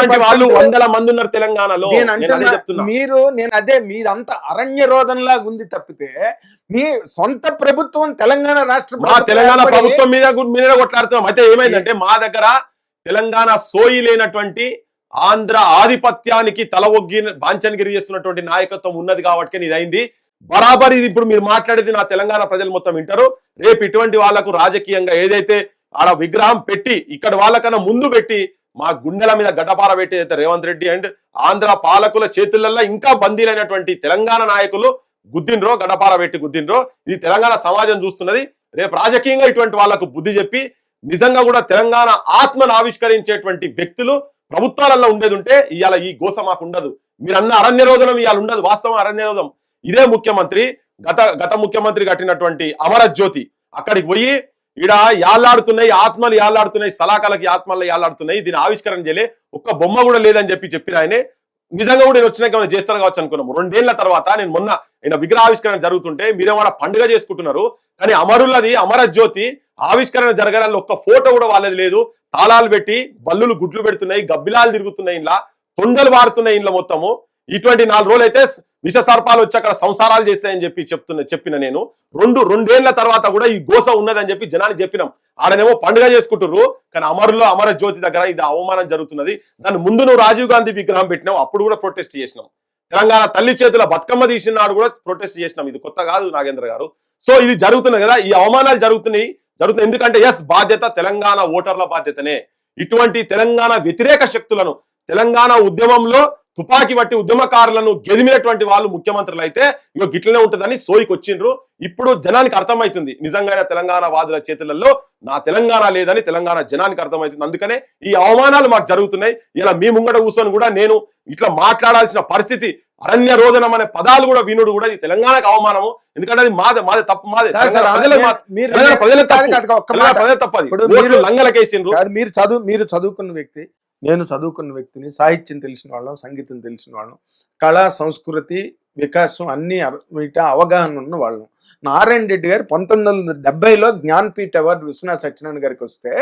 ఇటువంటి వాళ్ళు 100% వందల మంది ఉన్నారు తెలంగాణలో. మీరు నేను అదే మీదంతా అరణ్య రోధనలాగా ఉంది తప్పితే మీ సొంత ప్రభుత్వం తెలంగాణ రాష్ట్ర తెలంగాణ ప్రభుత్వం మీద మీదే కొట్లాడుతున్నాం. అయితే ఏమైందంటే మా దగ్గర తెలంగాణ సోయి లేనటువంటి ఆంధ్ర ఆధిపత్యానికి తల ఒగ్గి బాంచనగిరి చేస్తున్నటువంటి నాయకత్వం ఉన్నది కాబట్టి ఇది అయింది బరాబర్ ఇది ఇప్పుడు మీరు మాట్లాడేది నా తెలంగాణ ప్రజలు మొత్తం వింటారు. రేపు ఇటువంటి వాళ్ళకు రాజకీయంగా ఏదైతే ఆడ విగ్రహం పెట్టి ఇక్కడ వాళ్ళకన్నా ముందు పెట్టి మా గుండెల మీద గడ్డపార పెట్టి అయితే రేవంత్ రెడ్డి అండ్ ఆంధ్ర పాలకుల చేతులలో ఇంకా బందీలైనటువంటి తెలంగాణ నాయకులు గుద్దిండ్రో గడ్డపార పెట్టి గుద్దిండ్రో. ఇది తెలంగాణ సమాజం చూస్తున్నది. రేపు రాజకీయంగా ఇటువంటి వాళ్ళకు బుద్ధి చెప్పి నిజంగా కూడా తెలంగాణ ఆత్మను ఆవిష్కరించేటువంటి వ్యక్తులు ప్రభుత్వాలలో ఉండేది ఉంటే ఇవాళ ఈ గోస మాకు ఉండదు మీరు అన్న అరణ్య రోధనం ఇవాళ ఉండదు వాస్తవం అరణ్య రోధం ఇదే ముఖ్యమంత్రి గత గత ముఖ్యమంత్రి కట్టినటువంటి అమర జ్యోతి అక్కడికి పోయి ఈడ యాలాడుతున్నాయి ఆత్మలు యాలాడుతున్నాయి సలాకాలకి ఆత్మలు యాలాడుతున్నాయి దీని ఆవిష్కరణ చేయలే. ఒక్క బొమ్మ కూడా లేదని చెప్పి చెప్పిన ఆయనే నిజంగా కూడా నేను వచ్చినాక ఏమైనా చేస్తారు కావచ్చు అనుకున్నాము. రెండేళ్ళ తర్వాత నేను మొన్న ఆయన విగ్రహావిష్కరణ జరుగుతుంటే మీరేమైనా పండుగ చేసుకుంటున్నారు కానీ అమరులది అమర జ్యోతి ఆవిష్కరణ జరగాలని ఒక్క ఫోటో కూడా వాళ్ళది లేదు. తాళాలు పెట్టి బల్లులు గుడ్లు పెడుతున్నాయి గబ్బిలాలు తిరుగుతున్నాయి ఇంట్లో తొండలు వారుతున్నాయి ఇంట్లో మొత్తము. ఇటువంటి నాలుగు రోజులు అయితే విష సర్పాలు వచ్చి అక్కడ సంసారాలు చేస్తాయని చెప్పి చెప్తున్న చెప్పిన నేను. రెండు రెండేళ్ళ తర్వాత కూడా ఈ గోస ఉన్నదని చెప్పి జనాన్ని చెప్పినాం. ఆడనేమో పండుగ చేసుకుంటుర్రు కానీ అమరులో అమర జ్యోతి దగ్గర ఇది అవమానం జరుగుతున్నది. దాని ముందు నువ్వు రాజీవ్ గాంధీ విగ్రహం పెట్టినావు అప్పుడు కూడా ప్రొటెస్ట్ చేసినాం. తెలంగాణ తల్లి చేతుల బతుకమ్మ తీసిన నాడు కూడా ప్రొటెస్ట్ చేసినాం. ఇది కొత్త కాదు నాగేంద్ర గారు. సో ఇది జరుగుతున్నది కదా ఈ అవమానాలు జరుగుతున్నాయి. జరుగుతుంది ఎందుకంటే ఎస్ బాధ్యత తెలంగాణ ఓటర్ల బాధ్యతనే. ఇటువంటి తెలంగాణ వ్యతిరేక శక్తులను తెలంగాణ ఉద్యమంలో తుపాకీ పట్టి ఉద్యమకారులను గెదిమినటువంటి వాళ్ళు ముఖ్యమంత్రులు అయితే ఇగో గిట్లనే ఉంటుందని సోయికి వచ్చిండ్రు ఇప్పుడు జనానికి అర్థమవుతుంది నిజంగానే తెలంగాణ వాదుల చేతులలో నా తెలంగాణ లేదని తెలంగాణ జనానికి అర్థమవుతుంది అందుకనే ఈ అవమానాలు మాకు జరుగుతున్నాయి. ఇలా మీ ముంగట కూర్చొని కూడా నేను ఇట్లా మాట్లాడాల్సిన పరిస్థితి అరణ్య రోదనం అనే పదాలు కూడా వినుడు కూడా ఇది తెలంగాణకు అవమానము. ఎందుకంటే అది మాదే మాదే తప్పు మాదే ప్రజలే తప్పు. లంగలకేసిండ్రు. మీరు చదువు మీరు చదువుకున్న వ్యక్తి నేను చదువుకున్న వ్యక్తిని సాహిత్యం తెలిసిన వాళ్ళం సంగీతం తెలిసిన వాళ్ళం కళా సంస్కృతి వికాసం అన్ని అవ- అవగాహన ఉన్న వాళ్ళం. నారాయణ రెడ్డి గారు పంతొమ్మిది వందల డెబ్బైలో జ్ఞానపీఠ అవార్డు విశ్వనాథ్ సత్యనారాయణ గారికి వస్తే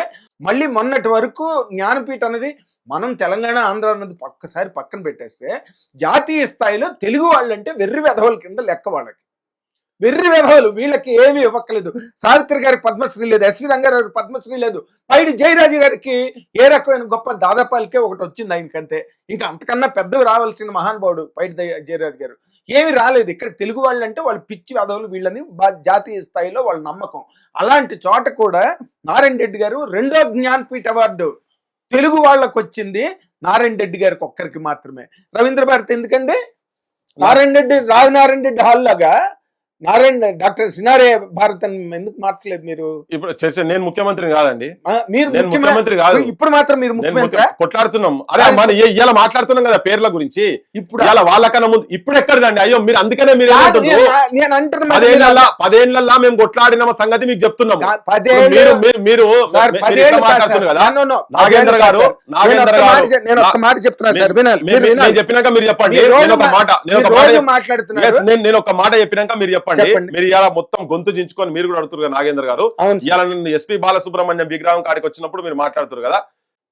మళ్ళీ మొన్నటి వరకు జ్ఞానపీఠ అనేది మనం తెలంగాణ ఆంధ్ర అన్నది ఒక్కసారి పక్కన పెట్టేస్తే జాతీయ స్థాయిలో తెలుగు వాళ్ళంటే వెర్రి వెధవల కింద లెక్క వాళ్ళకి. వెర్రి వెధవలు వీళ్ళకి ఏమీ ఇవ్వక్కలేదు సావిత్రి గారికి పద్మశ్రీ లేదు ఎస్వి రంగారావు పద్మశ్రీ లేదు. పైడి జయరాజు గారికి ఏ రకమైన గొప్ప దాదాపాలకే ఒకటి వచ్చింది ఆయనకంతే ఇంకా అంతకన్నా పెద్దవి రావాల్సిన మహానుభావుడు పైడి జయరాజు గారు. ఏమి రాలేదు. ఇక్కడ తెలుగు వాళ్ళు అంటే వాళ్ళు పిచ్చి వెధవులు వీళ్ళని జాతీయ స్థాయిలో వాళ్ళ నమ్మకం. అలాంటి చోట కూడా నారాయణ రెడ్డి గారు రెండో జ్ఞాన్పీఠ అవార్డు తెలుగు వాళ్ళకు వచ్చింది నారాయణ రెడ్డి గారికి ఒక్కరికి మాత్రమే. రవీంద్ర భారతి ఎందుకండి? నారాయణ రెడ్డి రాజనారాయణ రెడ్డి హాల్ లాగా నారాయణ డాక్టర్ సినారే భారత్ అని ఎందుకు మార్చలేదు మీరు? ఇప్పుడు చర్చ నేను ముఖ్యమంత్రిని కాదండి. మీరు నేను ముఖ్యమంత్రి కాదు. ఇప్పుడు మాత్రం మీరు ముఖ్యమంత్రి ముఖ్య- కొట్లాడుతున్నాం. అరే కాదు. మన ఇలా మాట్లాడుతున్నాం కదా పేర్ల గురించి. ఇప్పుడు ఇలా వాళ్ళకన్నా ముందు ఇప్పుడు ఎక్కడదండి? అయ్యో మీరు అందుకనే మీరు? నేను- నేను అంటున్నా పదేళ్ళల్లా పదేళ్ళల్లా మేము కొట్లాడిన సంగతి మీకు పదేళ్ళు మీరు మీరు పదేళ్ళు కాదు. నాగేంద్ర పదేళ్ళు గారు నాగేంద్ర గారు నేను ఒక్క మాట చెప్తున్నా సార్. వినాలి. చెప్పినాక మీరు చెప్పండి. నేను ఒక మాట నేను ఒక మాట నేను ఒక మాట చెప్పినాక మీరు చెప్పండి. చెప్పండి. మీరు ఇలా మొత్తం గొంతు చించుకొని మీరు కూడా అడుగుతారు నాగేంద్ర గారు. ఇవాళ నేను ఎస్పీ బాలసుబ్రహ్మణ్యం విగ్రహం కాడికి వచ్చినప్పుడు మీరు మాట్లాడుతారు కదా.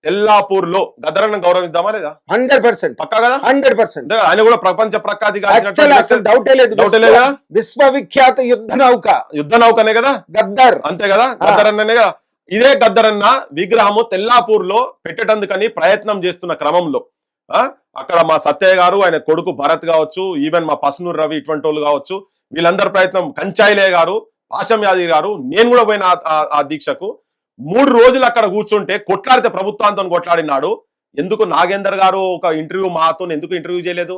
తెల్లాపూర్లో గద్దరన్న గౌరవిద్దామా లేదా? Hundred percent. పక్కా కదా? Hundred percent? ఆయన కూడా ప్రపంచ ప్రఖ్యాతి యాక్చువల్ అసలు డౌటే లేదు. డౌటే లేదా? విశ్వవిఖ్యాత యుద్ధ నౌక. యుద్ధ నౌకనే కదా? గద్దర్. అంతే కదా? గద్దరన్ననే కదా? ఇదే గద్దరన్న విగ్రహము తెల్లాపూర్లో పెట్టేటందుకని ప్రయత్నం చేస్తున్న క్రమంలో. ఆ? అక్కడ మా సత్యయ్య గారు ఆయన కొడుకు భరత్ కావచ్చు ఈవెన్ మా పసునూరు రవి ఇటువంటి వాళ్ళు కావచ్చు వీళ్ళందరి ప్రయత్నం కంచాయిలే గారు పాశం యాదవ్ గారు నేను కూడా పోయిన ఆ- దీక్షకు. మూడు రోజులు అక్కడ కూర్చుంటే కొట్లాడితే ప్రభుత్వాంతో కొట్లాడినాడు. ఎందుకు నాగేందర్ గారు ఒక ఇంటర్వ్యూ మాతో ఎందుకు ఇంటర్వ్యూ చేయలేదు?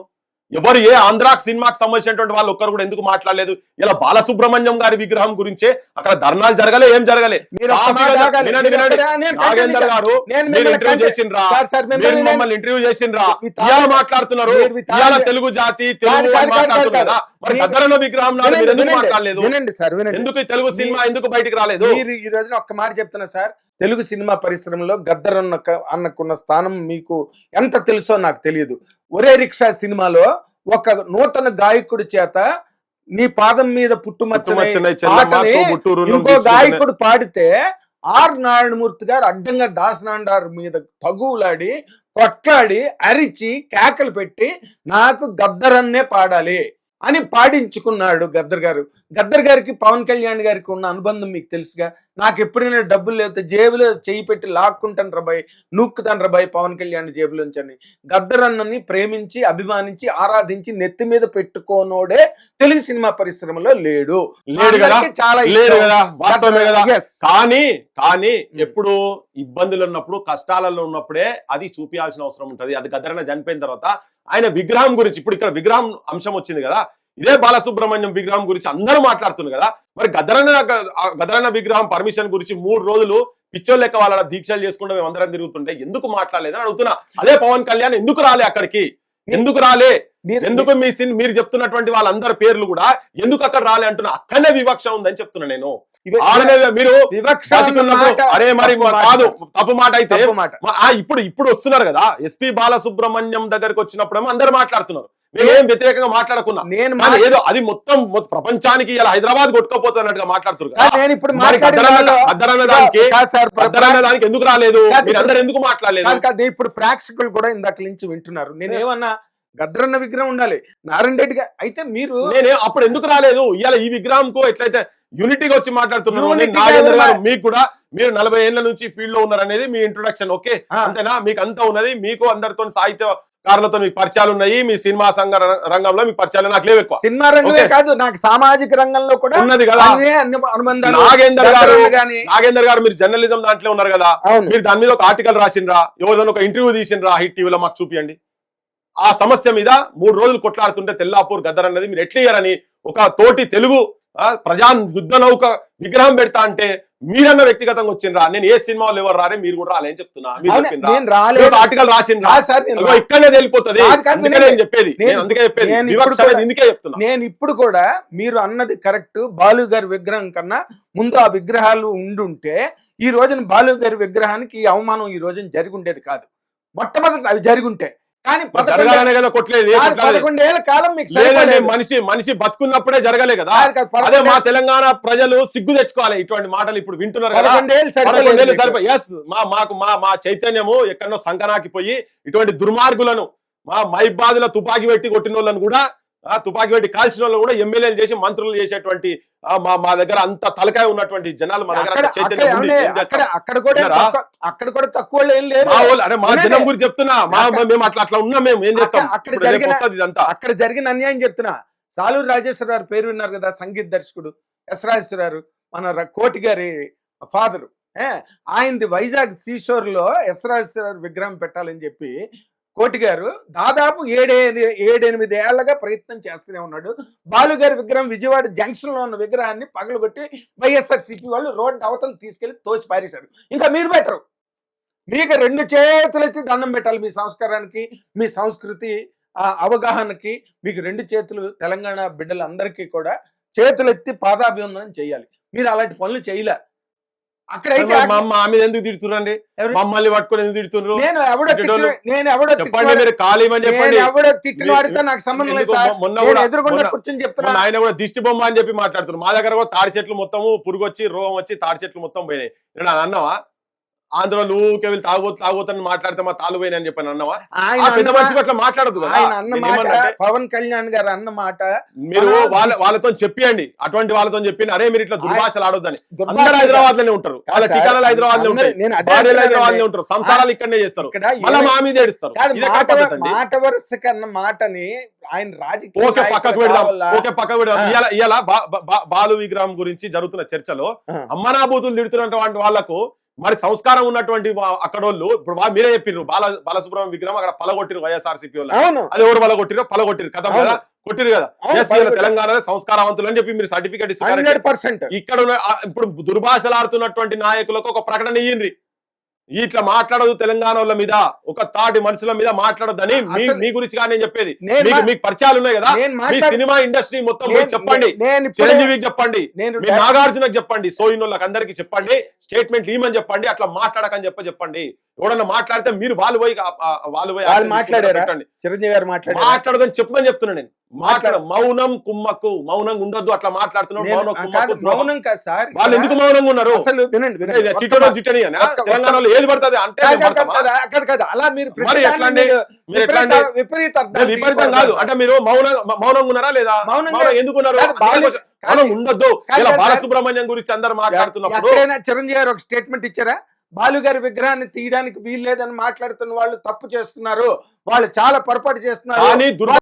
ఎవరు ఏ ఆంధ్రాకి సినిమాకి సంబంధించినటువంటి వాళ్ళు ఒక్కరు కూడా ఎందుకు మాట్లాడలేదు? ఇలా బాలసుబ్రహ్మణ్యం గారి విగ్రహం గురించే అక్కడ ధర్నాలు జరగలే ఏం జరగలే? నాగేందర్ గారు మీరు ఇంటర్వ్యూ చేసిండ్రా. సార్, మిమ్మల్ని మీరు నేను- మమ్మల్ని ఇంటర్వ్యూ చేసిండ్రా. ఇలా మాట్లాడుతున్నారు. ఇవాళ తెలుగు జాతి తెలుగు మాట్లాడుతున్నారు మరి విగ్రహం. మాట్లాడలేదు? వినండి సార్ వినండి. ఎందుకు తెలుగు సినిమా ఎందుకు బయటికి రాలేదు? మీరు ఈ రోజున ఒక్క మాట చెప్తున్నా సార్ తెలుగు సినిమా పరిశ్రమలో గద్దర్ అన్న అన్నకున్న స్థానం మీకు ఎంత తెలుసో నాకు తెలియదు. ఒరే రిక్షా సినిమాలో ఒక నూతన గాయకుడి చేత నీ పాదం మీద పుట్టుమచ్చనే ఇంకో గాయకుడు పాడితే ఆర్ నారాయణమూర్తి గారు అడ్డంగా దాసనాండార్ మీద తగువులాడి కొట్లాడి అరిచి కేకలు పెట్టి నాకు గద్దరన్నే పాడాలి. అని పాడించుకున్నాడు గద్దర్ గారు. గద్దర్ గారికి పవన్ కళ్యాణ్ గారికి ఉన్న అనుబంధం మీకు తెలుసుగా. నాకు ఎప్పుడైనా డబ్బులు లేకపోతే జేబులో చేయి పెట్టి లాక్కుంటాను రబాయ్ నూక్కుతాను రబాయ్ పవన్ కళ్యాణ్ జేబులోంచి అని. గద్దర్ అన్నని ప్రేమించి అభిమానించి ఆరాధించి నెత్తి మీద పెట్టుకోనోడే తెలుగు సినిమా పరిశ్రమలో లేడు. లేడు కదా? చాలా లేడు. కదా? వాస్తవమే కదా. కానీ కానీ Hmm. ఎప్పుడు ఇబ్బందులు ఉన్నప్పుడు కష్టాలలో ఉన్నప్పుడే అది చూపించాల్సిన అవసరం ఉంటది. అది గద్దరన్న చనిపోయిన తర్వాత ఆయన విగ్రహం గురించి ఇప్పుడు ఇక్కడ విగ్రహం అంశం వచ్చింది కదా? ఇదే బాలసుబ్రహ్మణ్యం విగ్రహం గురించి అందరూ మాట్లాడుతున్నారు కదా. మరి గద్దరన్న ఆ గద్దరన్న విగ్రహం పర్మిషన్ గురించి మూడు రోజులు పిచ్చోళ్ళు లెక్క వాళ్ళ దీక్షలు చేసుకుంటూ మేము అందరం తిరుగుతుంటే ఎందుకు మాట్లాడలేదని అడుగుతున్నా. అదే పవన్ కళ్యాణ్ ఎందుకు రాలే అక్కడికి? ఎందుకు రాలే? ఎందుకు మీ సిన్ మీరు చెప్తున్నటువంటి వాళ్ళందరి పేర్లు కూడా ఎందుకు అక్కడ రాలే అంటున్నా. అక్కడనే వివక్ష ఉందని చెప్తున్నా నేను. మీరు వివక్ష అరే మరి. కాదు తప్పు మాట అయితే ఇప్పుడు ఇప్పుడు వస్తున్నారు కదా. ఎస్పి బాలసుబ్రహ్మణ్యం దగ్గరికి వచ్చినప్పుడేమో అందరు మాట్లాడుతున్నారు. మేమేం వ్యతిరేకంగా మాట్లాడకున్నా. నేను ఏదో అది మొత్తం ప్రపంచానికి ఇలా హైదరాబాద్ కొట్టుకోపోతున్నట్టుగా మాట్లాడుతున్నారు. దానికి ఎందుకు రాలేదు? అందరు ఎందుకు మాట్లాడలేదు? ఇప్పుడు ప్రేక్షకులు కూడా ఇందాక నుంచి వింటున్నారు. నేను ఏమన్నా గద్రన్న విగ్రహం ఉండాలి? నారాయణ రెడ్డి అయితే మీరు నేనే అప్పుడు ఎందుకు రాలేదు? ఇవాళ ఈ విగ్రహం కు ఎట్లయితే యూనిటీగా వచ్చి మాట్లాడుతున్నారు నేను Unity నాగేంద్ర కాదు, గారు మీకు కూడా మీరు నలభై ఏళ్ళ నుంచి ఫీల్డ్లో ఉన్నారు అనేది మీ ఇంట్రొడక్షన్ ఓకే. అంతేనా? మీకు అంతా ఉన్నది మీకు అందరితో సాహిత్యకారులతో మీకు పరిచయాలు ఉన్నాయి. మీ సినిమా సంఘ రంగంలో మీకు పరిచయాలు నాకు లేవు ఎక్కువ. సినిమా రంగమే. కాదు నాకు సామాజిక రంగంలో కూడా ఉన్నది కదా. అనుబంధాలు నాగేందర్ గారు నాగేందర్ గారు మీరు జర్నలిజం దాంట్లో ఉన్నారు కదా. మీరు దాని మీద ఒక ఆర్టికల్ రాసిండ్రా ఎవరిదైనా ఒక ఇంటర్వ్యూ తీసిండ్రా హిట్ టీవీలో మాకు చూపియండి. ఆ సమస్య మీద మూడు రోజులు కొట్లాడుతుంటే తెల్లాపూర్ గద్దర్ అన్నది మీరు ఎట్లియరని ఒక తోటి తెలుగు ప్రజా యుద్ధ నౌక విగ్రహం పెడతా అంటే మీరన్న వ్యక్తిగతంగా వచ్చిండ్రా? నేను ఏ సినిమాలో ఎవరు రారే మీరు కూడా రాలే అని చెప్తున్నా. ఆర్టికల్ రాసిండ్రా? ఇక్కడనే తెలిపోతుంది. చెప్పేది. అందుకే ఇందుకే చెప్తున్నా. నేను ఇప్పుడు కూడా మీరు అన్నది కరెక్ట్. బాలు గారి విగ్రహం కన్నా ముందు ఆ విగ్రహాలు ఉండుంటే ఈ రోజున బాలు గారి విగ్రహానికి ఈ అవమానం ఈ రోజున జరిగి ఉండేది కాదు. మొట్టమొదటి అవి జరిగి ఉంటే కానీ మరి పదకొండే- జరగాలనే కదా కొట్టలేదు. పదకొండేళ్ళ కాలం మీకు లేదండి. మనిషి మనిషి బతుకున్నప్పుడే జరగలే కదా అదే మా తెలంగాణ ప్రజలు సిగ్గు తెచ్చుకోవాలి ఇటువంటి మాటలు ఇప్పుడు వింటున్నారు కదా పదకొండేళ్ళు. సరిపోయి ఎస్ మా మాకు మా మా చైతన్యము ఎక్కడో సంకనాకి పోయి ఇటువంటి దుర్మార్గులను మా మైబాదుల తుపాకీ పెట్టి కొట్టిన వాళ్ళను కూడా తుపాకీ పెట్టి కాల్చిన వాళ్ళు కూడా ఎమ్మెల్యేలు చేసి మంత్రులు చేసేటువంటి మా మా దగ్గర అంత తలకాయ ఉన్నటువంటి జనాలు మా దగ్గర అక్కడ కూడా అక్కడ కూడా తక్కువ అరే మా. జనం గురించి చెప్తున్నా. మా మేము అట్లా అట్లా ఉన్నాం మేము ఏం చేస్తాం? అక్కడ- జరిగిన- ఇదంతా. అక్కడ జరిగిన అన్యాయం చెప్తున్నా. సాలూరు రాజేశ్వర గారు పేరు విన్నారు కదా సంగీత దర్శకుడు. ఎస్ రాజేశ్వర గారు మన కోటి గారి ఫాదర్. ఆయనది వైజాగ్ సీషోర్లో ఎస్ రాజేశ్వర గారి విగ్రహం పెట్టాలని చెప్పి కోటి గారు దాదాపు ఏడే ఏడెనిమిది ఏళ్ళగా ప్రయత్నం చేస్తూనే ఉన్నాడు. బాలుగారి విగ్రహం విజయవాడ జంక్షన్లో ఉన్న విగ్రహాన్ని పగలగొట్టి వైఎస్ఆర్సీపీ వాళ్ళు రోడ్డు అవతల తీసుకెళ్ళి తోసి పారేశారు. ఇంకా మీరు పెట్టరు. మీకు రెండు చేతులెత్తి దండం పెట్టాలి మీ సంస్కారానికి మీ సంస్కృతి అవగాహనకి. మీకు రెండు చేతులు తెలంగాణ బిడ్డలందరికీ కూడా చేతులెత్తి పాదాభివందనం చేయాలి. మీరు అలాంటి పనులు చేయలే. అక్కడైతే మా అమ్మ ఆమె ఎందుకు ఎవరు? మమ్మల్ని పట్టుకొని ఎందుకు తిడుతున్నారు నేను ఎవడో నేను ఎవడో చెప్పండి మీరు నేను చెప్పండి. ఎవడో తిట్టిన వాడితో నాకు సంబంధం లేదు సార్. మొన్న నేను కూడా ఎదురుగుండా మొన్న- కూర్చొని చెప్తున్నా. మొన్న ఆయన కూడా దిష్టి బొమ్మ అని చెప్పి మాట్లాడుతున్నారు. మా దగ్గర కూడా తాడి చెట్లు మొత్తము పురుగు వచ్చి రోగం వచ్చి తాడి చెట్లు మొత్తం పోయినాయి. నేను అని అన్నావా? ఆంధ్రలో ఊకే వీళ్ళు తాగబోతు తాగబోతని మాట్లాడితే మా తాలు అని చెప్పి అన్నావా? పెద్ద మనిషి పట్ల మాట్లాడదు ఆయన అన్న మాట పవన్ కళ్యాణ్ గారు అన్న మాట మీరు వాళ్ళ వాళ్ళతో చెప్పియండి. అటువంటి వాళ్ళతో చెప్పి అరే మీరు ఇట్లా దుర్భాషలు ఆడొద్దని. అందరూ హైదరాబాద్లోనే ఉంటారు. వాళ్ళ టికాణాలు హైదరాబాద్లో ఉంటాయి. హైదరాబాద్లో. ఉంటారు. సంసారాలు ఇక్కడనే చేస్తారు. మళ్ళీ మా మీద ఏడుస్తారు. మాట వరుస కన్న మాటని ఆయన రాజకీయ ఓకే పక్కకు పెడదాం? ఓకే పక్కకు పెడదాం. ఇవాళ ఇవాళ బాలు విగ్రహం గురించి జరుగుతున్న చర్చలో. అమ్మనాభూతులు తిడుతున్నటువంటి వాళ్ళకు మరి సంస్కారం ఉన్నటువంటి అక్కడోళ్ళు ఇప్పుడు మీరే చెప్పిర్రు బాల బాలసుబ్రహ్మణ్యం విగ్రహం అక్కడ పలగొట్టిరు వైఎస్ఆర్సీపీ వాళ్ళు. అది ఎవరు పలగొట్టిరో పలగొట్టిరు కథం. కదా? కొట్టిరు కదా? పలగొట్టారు. తెలంగాణలో సంస్కారవంతులు అని చెప్పి మీరు సర్టిఫికేట్ ఇస్తారు ఇక్కడ ఇప్పుడు దుర్భాషలాడుతున్నటువంటి నాయకులకు ఒక ప్రకటన ఇయ్యండి. ఇట్లా మాట్లాడదు తెలంగాణ వాళ్ళ మీద ఒక తాటి మనుషుల మీద మాట్లాడొద్దని మీ గురించి కానీ నేను చెప్పేది. మీకు పరిచయాలు ఉన్నాయి కదా? మీ సినిమా ఇండస్ట్రీ మొత్తం చెప్పండి. చిరంజీవికి చెప్పండి. మీ నాగార్జునకు చెప్పండి. సోయినోళ్ళకి అందరికి చెప్పండి. స్టేట్మెంట్ ఇవ్వమని చెప్పండి. అట్లా మాట్లాడకని చెప్ప చెప్పండి. ఎవడన్నా మాట్లాడితే మీరు వాళ్ళు పోయి వాళ్ళు పోయి మాట్లాడారా? చిరంజీవి గారు మాట్లాడారు? మాట్లాడదని చెప్పమని చెప్తున్నా నేను. మాట్లాడ. మౌనం కుమ్మక్కు. మౌనంగా ఉండొద్దు. అట్లా మాట్లాడుతున్నావు నేను- మౌనం కాదు, సార్. వాళ్ళు ఎందుకు మౌనంగా ఉన్నారు? అసలు వినండి చిట్టడో. చిట్టని తెలంగాణలో ఏది పడుతుంది అంటే. అలా మీరు విపరీత- కాదు. అంటే మీరు మౌనం మౌనంగా ఉన్నారా లేదా? మౌనంగా- మౌనం ఎందుకు ఉన్నారు కాదు, అదే బాలు- question. మౌనం ఉండొద్దు. ఇలా బాలసుబ్రహ్మణ్యం గురించి అందరు మాట్లాడుతున్నప్పుడు ఎక్కడైనా చిరంజీవి గారు ఒక స్టేట్మెంట్ ఇచ్చారా? బాలు గారి విగ్రహాన్ని తీయడానికి వీలు లేదని మాట్లాడుతున్న వాళ్ళు తప్పు చేస్తున్నారు. వాళ్ళు చాలా పొరపాటు చేస్తున్నారు.